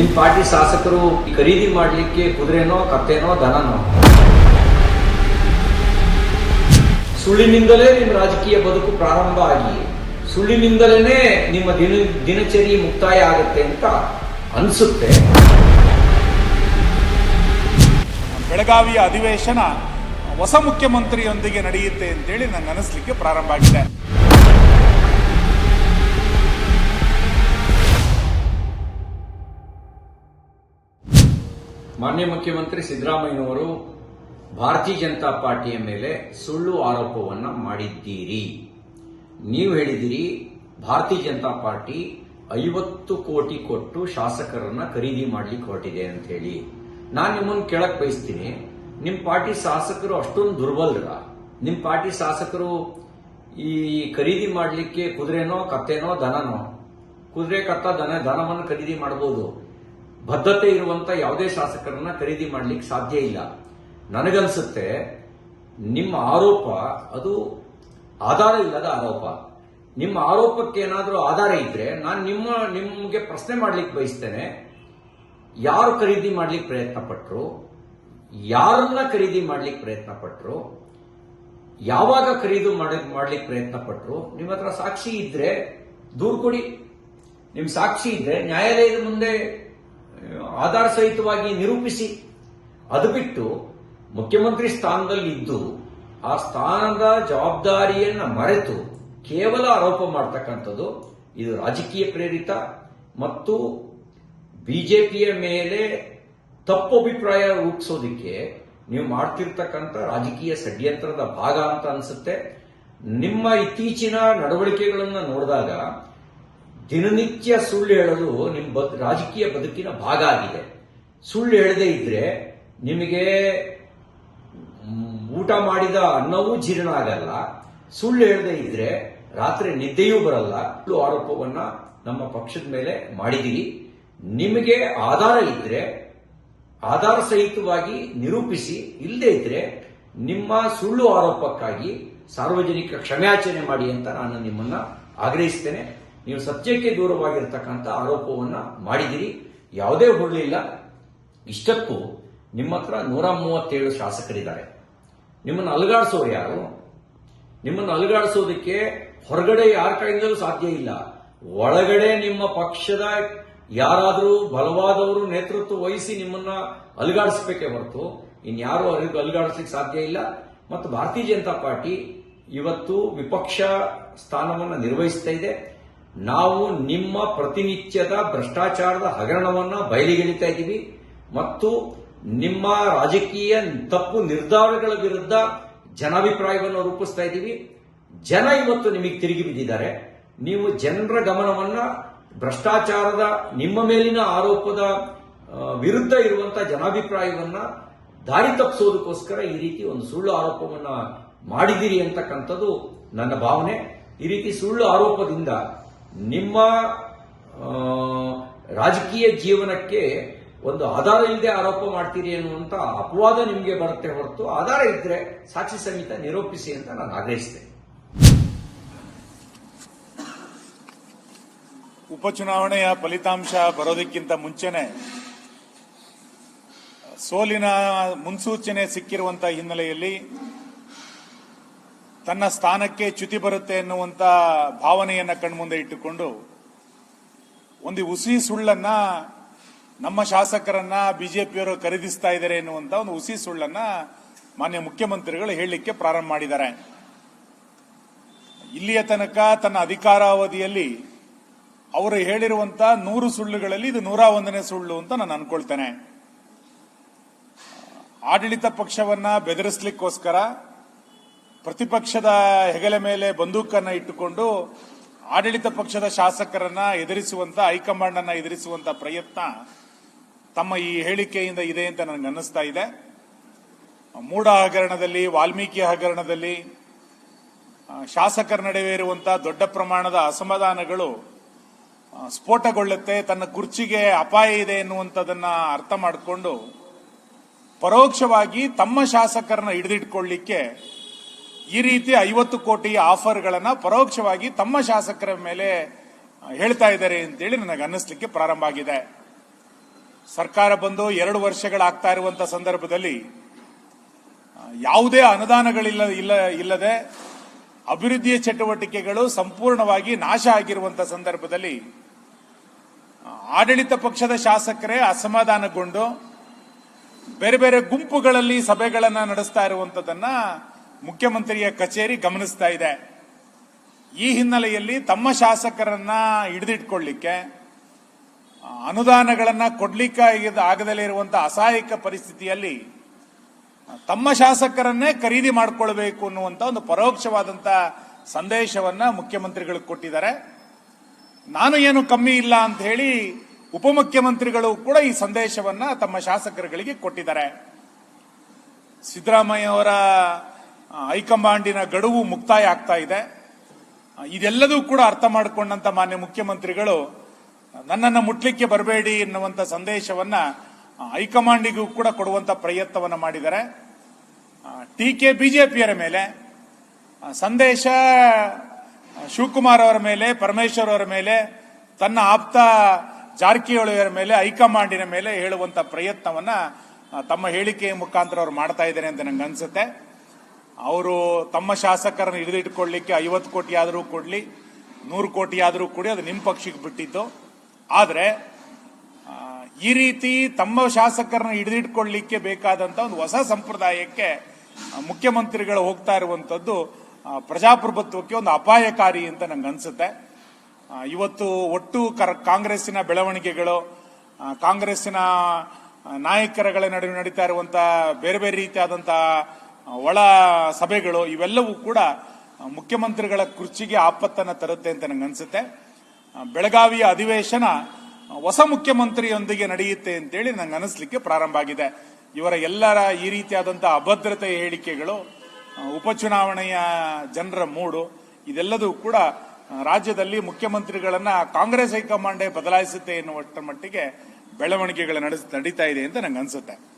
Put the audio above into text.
ನಿಮ್ಮ ಪಾರ್ಟಿ ಶಾಸಕರು ಖರೀದಿ ಮಾಡಲಿಕ್ಕೆ ಕುದುರೆನೋ, ಕತ್ತೆನೋ, ದನನೋ? ಸುಳ್ಳಿನಿಂದಲೇ ನಿಮ್ಮ ರಾಜಕೀಯ ಬದುಕು ಪ್ರಾರಂಭ ಆಗಿ ಸುಳ್ಳಿನಿಂದಲೇ ನಿಮ್ಮ ದಿನ, ದಿನಚರಿ ಮುಕ್ತಾಯ ಆಗುತ್ತೆ ಅಂತ ಅನಿಸುತ್ತೆ. ಬೆಳಗಾವಿಯ ಅಧಿವೇಶನ ಹೊಸ ಮುಖ್ಯಮಂತ್ರಿಯೊಂದಿಗೆ ನಡೆಯುತ್ತೆ ಅಂತೇಳಿ ನನ್ನ ಅನಿಸ್ಲಿಕ್ಕೆ ಪ್ರಾರಂಭ ಆಗಿದೆ. ಮಾನ್ಯ ಮುಖ್ಯಮಂತ್ರಿ ಸಿದ್ದರಾಮಯ್ಯನವರು ಭಾರತೀಯ ಜನತಾ ಪಾರ್ಟಿಯ ಮೇಲೆ ಸುಳ್ಳು ಆರೋಪವನ್ನು ಮಾಡಿದ್ದೀರಿ. ನೀವು ಹೇಳಿದಿರಿ ಭಾರತೀಯ ಜನತಾ ಪಾರ್ಟಿ ಐವತ್ತು ಕೋಟಿ ಕೊಟ್ಟು ಶಾಸಕರನ್ನ ಖರೀದಿ ಮಾಡ್ಲಿಕ್ಕೆ ಹೊರಟಿದೆ ಅಂತ ಹೇಳಿ. ನಾನು ನಿಮ್ಮನ್ನು ಕೇಳಕ್ ಬಯಸ್ತೀನಿ. ನಿಮ್ಮ ಪಾರ್ಟಿ ಶಾಸಕರು ಅಷ್ಟೊಂದು ದುರ್ಬಲರ. ನಿಮ್ಮ ಪಾರ್ಟಿ ಶಾಸಕರು ಈ ಖರೀದಿ ಮಾಡಲಿಕ್ಕೆ ಕುದುರೆನೋ, ಕತ್ತೆನೋ, ದನನೋ. ಕುದುರೆ, ಕತ್ತ, ದನ, ದನವನ್ನು ಖರೀದಿ ಮಾಡಬಹುದು ಬದ್ಧತೆ ಇರುವಂತ ಯಾವುದೇ ಶಾಸಕರನ್ನ ಖರೀದಿ ಮಾಡ್ಲಿಕ್ಕೆ ಸಾಧ್ಯ ಇಲ್ಲ. ನನಗನ್ಸುತ್ತೆ, ನಿಮ್ಮ ಆರೋಪ, ಅದು ಆಧಾರ ಇಲ್ಲದ ಆರೋಪ. ನಿಮ್ಮ ಆರೋಪಕ್ಕೆ ಏನಾದರೂ ಆಧಾರ ಇದ್ರೆ ನಾನು ನಿಮ್ಮ, ನಿಮಗೆ ಪ್ರಶ್ನೆ ಮಾಡ್ಲಿಕ್ಕೆ ಬಯಸ್ತೇನೆ. ಯಾರು ಖರೀದಿ ಮಾಡ್ಲಿಕ್ಕೆ ಪ್ರಯತ್ನ ಪಟ್ಟರು ಯಾರನ್ನ ಖರೀದಿ ಮಾಡ್ಲಿಕ್ಕೆ ಪ್ರಯತ್ನ ಪಟ್ಟರು ಯಾವಾಗ ಖರೀದಿ ಮಾಡಿ- ಮಾಡ್ಲಿಕ್ಕೆ ಪ್ರಯತ್ನ ಪಟ್ಟರು ನಿಮ್ಮ ಹತ್ರ ಸಾಕ್ಷಿ ಇದ್ರೆ ದೂರು ಕೊಡಿ. ನಿಮ್ಮ ಸಾಕ್ಷಿ ಇದ್ರೆ ನ್ಯಾಯಾಲಯದ ಮುಂದೆ ಆಧಾರ ಸಹಿತವಾಗಿ ನಿರೂಪಿಸಿ. ಅದು ಬಿಟ್ಟು ಮುಖ್ಯಮಂತ್ರಿ ಸ್ಥಾನದಲ್ಲಿದ್ದು ಆ ಸ್ಥಾನದ ಜವಾಬ್ದಾರಿಯನ್ನು ಮರೆತು ಕೇವಲ ಆರೋಪ ಮಾಡ್ತಕ್ಕಂಥದ್ದು ಇದು ರಾಜಕೀಯ ಪ್ರೇರಿತ ಮತ್ತು ಬಿಜೆಪಿಯ ಮೇಲೆ ತಪ್ಪು ಅಭಿಪ್ರಾಯ ರೂಪಿಸೋದಿಕ್ಕೆ ನೀವು ಮಾಡ್ತಿರ್ತಕ್ಕಂಥ ರಾಜಕೀಯ ಷಡ್ಯಂತ್ರದ ಭಾಗ ಅಂತ ಅನಿಸುತ್ತೆ. ನಿಮ್ಮ ಇತ್ತೀಚಿನ ನಡವಳಿಕೆಗಳನ್ನು ನೋಡಿದಾಗ ದಿನನಿತ್ಯ ಸುಳ್ಳು ಹೇಳೋದು ನಿಮ್ಮ ರಾಜಕೀಯ ಬದುಕಿನ ಭಾಗ ಆಗಿದೆ. ಸುಳ್ಳು ಹೇಳದೇ ಇದ್ರೆ ನಿಮಗೆ ಊಟ ಮಾಡಿದ ಅನ್ನವೂ ಜೀರ್ಣ ಆಗಲ್ಲ. ಸುಳ್ಳು ಹೇಳದೇ ಇದ್ರೆ ರಾತ್ರಿ ನಿದ್ದೆಯೂ ಬರಲ್ಲ. ಸುಳ್ಳು ಆರೋಪವನ್ನ ನಮ್ಮ ಪಕ್ಷದ ಮೇಲೆ ಮಾಡಿದಿರಿ ನಿಮಗೆ ಆಧಾರ ಇದ್ರೆ, ಆಧಾರ ಸಹಿತವಾಗಿ ನಿರೂಪಿಸಿ ಇಲ್ಲದೇ ಇದ್ರೆ ನಿಮ್ಮ ಸುಳ್ಳು ಆರೋಪಕ್ಕಾಗಿ ಸಾರ್ವಜನಿಕ ಕ್ಷಮೆಯಾಚನೆ ಮಾಡಿ ಅಂತ ನಾನು ನಿಮ್ಮನ್ನ ಆಗ್ರಹಿಸ್ತೇನೆ. ನೀವು ಸತ್ಯಕ್ಕೆ ದೂರವಾಗಿರ್ತಕ್ಕಂಥ ಆರೋಪವನ್ನು ಮಾಡಿದಿರಿ ಯಾವುದೇ ಹುರುಳಿಲ್ಲ ಇಷ್ಟಕ್ಕೂ ನಿಮ್ಮ ಹತ್ರ ನೂರ ಮೂವತ್ತೇಳು ಶಾಸಕರಿದ್ದಾರೆ. ನಿಮ್ಮನ್ನು ಅಲುಗಾಡಿಸೋರು ಯಾರು? ನಿಮ್ಮನ್ನು ಅಲುಗಾಡಿಸೋದಕ್ಕೆ ಹೊರಗಡೆ ಯಾರ ಕಡೆಯಿಂದಲೂ ಸಾಧ್ಯ ಇಲ್ಲ. ಒಳಗಡೆ ನಿಮ್ಮ ಪಕ್ಷದ ಯಾರಾದರೂ ಬಲವಾದವರು ನೇತೃತ್ವ ವಹಿಸಿ ನಿಮ್ಮನ್ನ ಅಲುಗಾಡಿಸ್ಬೇಕೇ ಹೊರತು ಇನ್ಯಾರು ಅಲುಗ ಅಲುಗಾಡಿಸ್ಲಿಕ್ಕೆ ಸಾಧ್ಯ ಇಲ್ಲ. ಮತ್ತು ಭಾರತೀಯ ಜನತಾ ಪಾರ್ಟಿ ಇವತ್ತು ವಿಪಕ್ಷ ಸ್ಥಾನವನ್ನು ನಿರ್ವಹಿಸ್ತಾ ಇದೆ. ನಾವು ನಿಮ್ಮ ಪ್ರತಿನಿತ್ಯದ ಭ್ರಷ್ಟಾಚಾರದ ಹಗರಣವನ್ನ ಬಯಲಿಗೆಳಿತಾ ಇದ್ದೀವಿ ಮತ್ತು ನಿಮ್ಮ ರಾಜಕೀಯ ತಪ್ಪು ನಿರ್ಧಾರಗಳ ವಿರುದ್ಧ ಜನಾಭಿಪ್ರಾಯವನ್ನು ರೂಪಿಸ್ತಾ ಇದ್ದೀವಿ. ಜನ ಇವತ್ತು ನಿಮಗೆ ತಿರುಗಿ ಬಿದ್ದಿದ್ದಾರೆ. ನೀವು ಜನರ ಗಮನವನ್ನ ಭ್ರಷ್ಟಾಚಾರದ ನಿಮ್ಮ ಮೇಲಿನ ಆರೋಪದ ವಿರುದ್ಧ ಇರುವಂತಹ ಜನಾಭಿಪ್ರಾಯವನ್ನ ದಾರಿ ತಪ್ಪಿಸೋದಕ್ಕೋಸ್ಕರ ಈ ರೀತಿ ಒಂದು ಸುಳ್ಳು ಆರೋಪವನ್ನ ಮಾಡಿದಿರಿ ಅಂತಕ್ಕಂಥದ್ದು ನನ್ನ ಭಾವನೆ. ಈ ರೀತಿ ಸುಳ್ಳು ಆರೋಪದಿಂದ ನಿಮ್ಮ ರಾಜಕೀಯ ಜೀವನಕ್ಕೆ ಒಂದು ಆಧಾರ ಇಲ್ಲದೆ ಆರೋಪ ಮಾಡ್ತೀರಿ ಅನ್ನುವಂತ ಅಪವಾದ ನಿಮಗೆ ಬರುತ್ತೆ ಹೊರತು ಆಧಾರ ಇದ್ರೆ ಸಾಕ್ಷಿ ಸಮೇತ ನಿರೂಪಿಸಿ ಅಂತ ನಾನು ಆಗ್ರಹಿಸಿದೆ ಉಪಚುನಾವಣೆಯ ಫಲಿತಾಂಶ ಬರೋದಕ್ಕಿಂತ ಮುಂಚೆನೆ, ಸೋಲಿನ ಮುನ್ಸೂಚನೆ ಸಿಕ್ಕಿರುವಂತಹ ಹಿನ್ನೆಲೆಯಲ್ಲಿ ತನ್ನ ಸ್ಥಾನಕ್ಕೆ ಚ್ಯುತಿ ಬರುತ್ತೆ ಎನ್ನುವಂತ ಭಾವನೆಯನ್ನು ಕಣ್ಮುಂದೆ ಇಟ್ಟುಕೊಂಡು ಒಂದು ಹುಸಿ ಸುಳ್ಳನ್ನ ನಮ್ಮ ಶಾಸಕರನ್ನ ಬಿಜೆಪಿಯವರು ಖರೀದಿಸ್ತಾ ಇದ್ದಾರೆ ಎನ್ನುವಂತ ಒಂದು ಹುಸಿ ಸುಳ್ಳನ್ನ ಮಾನ್ಯ ಮುಖ್ಯಮಂತ್ರಿಗಳು ಹೇಳಲಿಕ್ಕೆ ಪ್ರಾರಂಭ ಮಾಡಿದ್ದಾರೆ. ಇಲ್ಲಿಯ ತನಕ ತನ್ನ ಅಧಿಕಾರಾವಧಿಯಲ್ಲಿ ಅವರು ಹೇಳಿರುವಂತ ನೂರು ಸುಳ್ಳುಗಳಲ್ಲಿ ಇದು ನೂರ ಒಂದನೇ ಸುಳ್ಳು ಅಂತ ನಾನು ಅನ್ಕೊಳ್ತೇನೆ. ಆಡಳಿತ ಪಕ್ಷವನ್ನ ಬೆದರಿಸಲಿಕ್ಕೋಸ್ಕರ ಪ್ರತಿಪಕ್ಷದ ಹೆಗಲ ಮೇಲೆ ಬಂದೂಕನ್ನ ಇಟ್ಟುಕೊಂಡು ಆಡಳಿತ ಪಕ್ಷದ ಶಾಸಕರನ್ನ ಎದುರಿಸುವಂತ ಹೈಕಮಾಂಡ್ ಅನ್ನ ಎದುರಿಸುವಂತ ಪ್ರಯತ್ನ ತಮ್ಮ ಈ ಹೇಳಿಕೆಯಿಂದ ಇದೆ ಅಂತ ನನಗೆ ಅನ್ನಿಸ್ತಾ ಇದೆ. ಮೂಡ ಹಗರಣದಲ್ಲಿ, ವಾಲ್ಮೀಕಿ ಹಗರಣದಲ್ಲಿ ಶಾಸಕರ ನಡುವೆ ಇರುವಂತಹ ದೊಡ್ಡ ಪ್ರಮಾಣದ ಅಸಮಾಧಾನಗಳು ಸ್ಫೋಟಗೊಳ್ಳುತ್ತೆ, ತನ್ನ ಕುರ್ಚಿಗೆ ಅಪಾಯ ಇದೆ ಎನ್ನುವಂಥದ್ದನ್ನ ಅರ್ಥ ಮಾಡಿಕೊಂಡು ಪರೋಕ್ಷವಾಗಿ ತಮ್ಮ ಶಾಸಕರನ್ನ ಹಿಡಿದಿಟ್ಕೊಳ್ಳಿಕ್ಕೆ ಈ ರೀತಿ ಐವತ್ತು ಕೋಟಿ ಆಫರ್ಗಳನ್ನು ಪರೋಕ್ಷವಾಗಿ ತಮ್ಮ ಶಾಸಕರ ಮೇಲೆ ಹೇಳ್ತಾ ಇದ್ದಾರೆ ಅಂತೇಳಿ ನನಗೆ ಅನ್ನಿಸ್ಲಿಕ್ಕೆ ಪ್ರಾರಂಭ ಆಗಿದೆ. ಸರ್ಕಾರ ಬಂದು ಎರಡು ವರ್ಷಗಳಾಗ್ತಾ ಇರುವಂತಹ ಸಂದರ್ಭದಲ್ಲಿ ಯಾವುದೇ ಅನುದಾನಗಳಿಲ್ಲ, ಇಲ್ಲ, ಇಲ್ಲದೆ ಅಭಿವೃದ್ಧಿಯ ಚಟುವಟಿಕೆಗಳು ಸಂಪೂರ್ಣವಾಗಿ ನಾಶ ಆಗಿರುವಂತಹ ಸಂದರ್ಭದಲ್ಲಿ ಆಡಳಿತ ಪಕ್ಷದ ಶಾಸಕರೇ ಅಸಮಾಧಾನಗೊಂಡು, ಬೇರೆ ಬೇರೆ ಗುಂಪುಗಳಲ್ಲಿ ಸಭೆಗಳನ್ನು ನಡೆಸ್ತಾ ಇರುವಂತದನ್ನ ಮುಖ್ಯಮಂತ್ರಿಯ ಕಚೇರಿ ಗಮನಿಸ್ತಾ ಇದೆ. ಈ ಹಿನ್ನೆಲೆಯಲ್ಲಿ ತಮ್ಮ ಶಾಸಕರನ್ನ ಹಿಡಿದಿಟ್ಕೊಳ್ಳಿಕ್ಕೆ ಅನುದಾನಗಳನ್ನ ಕೊಡ್ಲಿಕ್ಕೆ ಆಗದ- ಆಗದಲೇ ಇರುವಂತಹ ಅಸಹಾಯಕ ಪರಿಸ್ಥಿತಿಯಲ್ಲಿ ತಮ್ಮ ಶಾಸಕರನ್ನೇ ಖರೀದಿ ಮಾಡಿಕೊಳ್ಬೇಕು ಅನ್ನುವಂತ ಒಂದು ಪರೋಕ್ಷವಾದಂತ ಸಂದೇಶವನ್ನ ಮುಖ್ಯಮಂತ್ರಿಗಳು ಕೊಟ್ಟಿದ್ದಾರೆ. ನಾನು ಏನು ಕಮ್ಮಿ ಇಲ್ಲ ಅಂತ ಹೇಳಿ ಉಪಮುಖ್ಯಮಂತ್ರಿಗಳು ಕೂಡ ಈ ಸಂದೇಶವನ್ನ ತಮ್ಮ ಶಾಸಕರುಗಳಿಗೆ ಕೊಟ್ಟಿದ್ದಾರೆ. ಸಿದ್ದರಾಮಯ್ಯ ಅವರ ಹೈಕಮಾಂಡಿನ ಗಡುವು ಮುಕ್ತಾಯ ಆಗ್ತಾ ಇದೆ. ಇದೆಲ್ಲದೂ ಕೂಡ ಅರ್ಥ ಮಾಡಿಕೊಂಡಂತ ಮಾನ್ಯ ಮುಖ್ಯಮಂತ್ರಿಗಳು ನನ್ನನ್ನು ಮುಟ್ಲಿಕ್ಕೆ ಬರಬೇಡಿ ಎನ್ನುವಂತ ಸಂದೇಶವನ್ನ ಹೈಕಮಾಂಡಿಗೂ ಕೂಡ ಕೊಡುವಂತ ಪ್ರಯತ್ನವನ್ನು ಮಾಡಿದ್ದಾರೆ. ಟೀಕೆ ಬಿಜೆಪಿಯರ ಮೇಲೆ ಸಂದೇಶ ಶಿವಕುಮಾರ್ ಅವರ ಮೇಲೆ, ಪರಮೇಶ್ವರ್ ಅವರ ಮೇಲೆ, ತನ್ನ ಆಪ್ತ ಜಾರಕಿಹೊಳಿಯವರ ಮೇಲೆ, ಹೈಕಮಾಂಡಿನ ಮೇಲೆ ಹೇಳುವಂತ ಪ್ರಯತ್ನವನ್ನ ತಮ್ಮ ಹೇಳಿಕೆಯ ಮುಖಾಂತರ ಅವರು ಮಾಡ್ತಾ ಇದ್ದಾರೆ ಅಂತ ನಂಗೆ ಅನ್ಸುತ್ತೆ ಅವರು ತಮ್ಮ ಶಾಸಕರನ್ನು ಹಿಡಿದಿಟ್ಕೊಳ್ಳಿಕ್ಕೆ ಐವತ್ತು ಕೋಟಿ ಆದರೂ ಕೊಡಲಿ ನೂರು ಕೋಟಿ ಆದರೂ ಕೊಡಿ ಅದು ನಿಮ್ಮ ಪಕ್ಷಕ್ಕೆ ಬಿಟ್ಟಿದ್ದು. ಆದರೆ ಈ ರೀತಿ ತಮ್ಮ ಶಾಸಕರನ್ನು ಹಿಡಿದಿಟ್ಕೊಳ್ಳಿಕ್ಕೆ ಬೇಕಾದಂಥ ಒಂದು ಹೊಸ ಸಂಪ್ರದಾಯಕ್ಕೆ ಮುಖ್ಯಮಂತ್ರಿಗಳು ಹೋಗ್ತಾ ಇರುವಂಥದ್ದು ಪ್ರಜಾಪ್ರಭುತ್ವಕ್ಕೆ ಒಂದು ಅಪಾಯಕಾರಿ ಅಂತ ನಂಗೆ ಅನಿಸುತ್ತೆ. ಇವತ್ತು ಒಟ್ಟು ಕರ್- ಕಾಂಗ್ರೆಸ್ಸಿನ ಬೆಳವಣಿಗೆಗಳು ಕಾಂಗ್ರೆಸ್ಸಿನ ನಾಯಕರುಗಳ ನಡುವೆ ನಡೀತಾ ಇರುವಂಥ ಬೇರೆ ಬೇರೆ ರೀತಿಯಾದಂತಹ ಆ, ಒಳ ಸಭೆಗಳು ಇವೆಲ್ಲವೂ ಕೂಡ ಮುಖ್ಯಮಂತ್ರಿಗಳ ಕುರ್ಚಿಗೆ ಆಪತ್ತನ್ನ ತರುತ್ತೆ ಅಂತ ನನಗೆ ಅನಿಸುತ್ತೆ. ಬೆಳಗಾವಿಯ ಅಧಿವೇಶನ ಹೊಸ ಮುಖ್ಯಮಂತ್ರಿಯೊಂದಿಗೆ ನಡೆಯುತ್ತೆ ಅಂತೇಳಿ ನಂಗೆ ಅನಿಸ್ಲಿಕ್ಕೆ ಪ್ರಾರಂಭ ಆಗಿದೆ. ಇವರ ಎಲ್ಲರ ಈ ರೀತಿಯಾದಂತಹ ಅಭದ್ರತೆ ಹೇಳಿಕೆಗಳು ಉಪಚುನಾವಣೆಯ ಜನರ ಮೂಡು, ಇದೆಲ್ಲದೂ ಕೂಡ ರಾಜ್ಯದಲ್ಲಿ ಮುಖ್ಯಮಂತ್ರಿಗಳನ್ನ ಕಾಂಗ್ರೆಸ್ ಹೈಕಮಾಂಡೇ ಬದಲಾಯಿಸುತ್ತೆ ಎನ್ನುವಷ್ಟರ ಮಟ್ಟಿಗೆ ಬೆಳವಣಿಗೆಗಳು ನಡೆಸ್, ನಡೀತಾ ಇದೆ ಅಂತ ನಂಗೆ ಅನ್ಸುತ್ತೆ.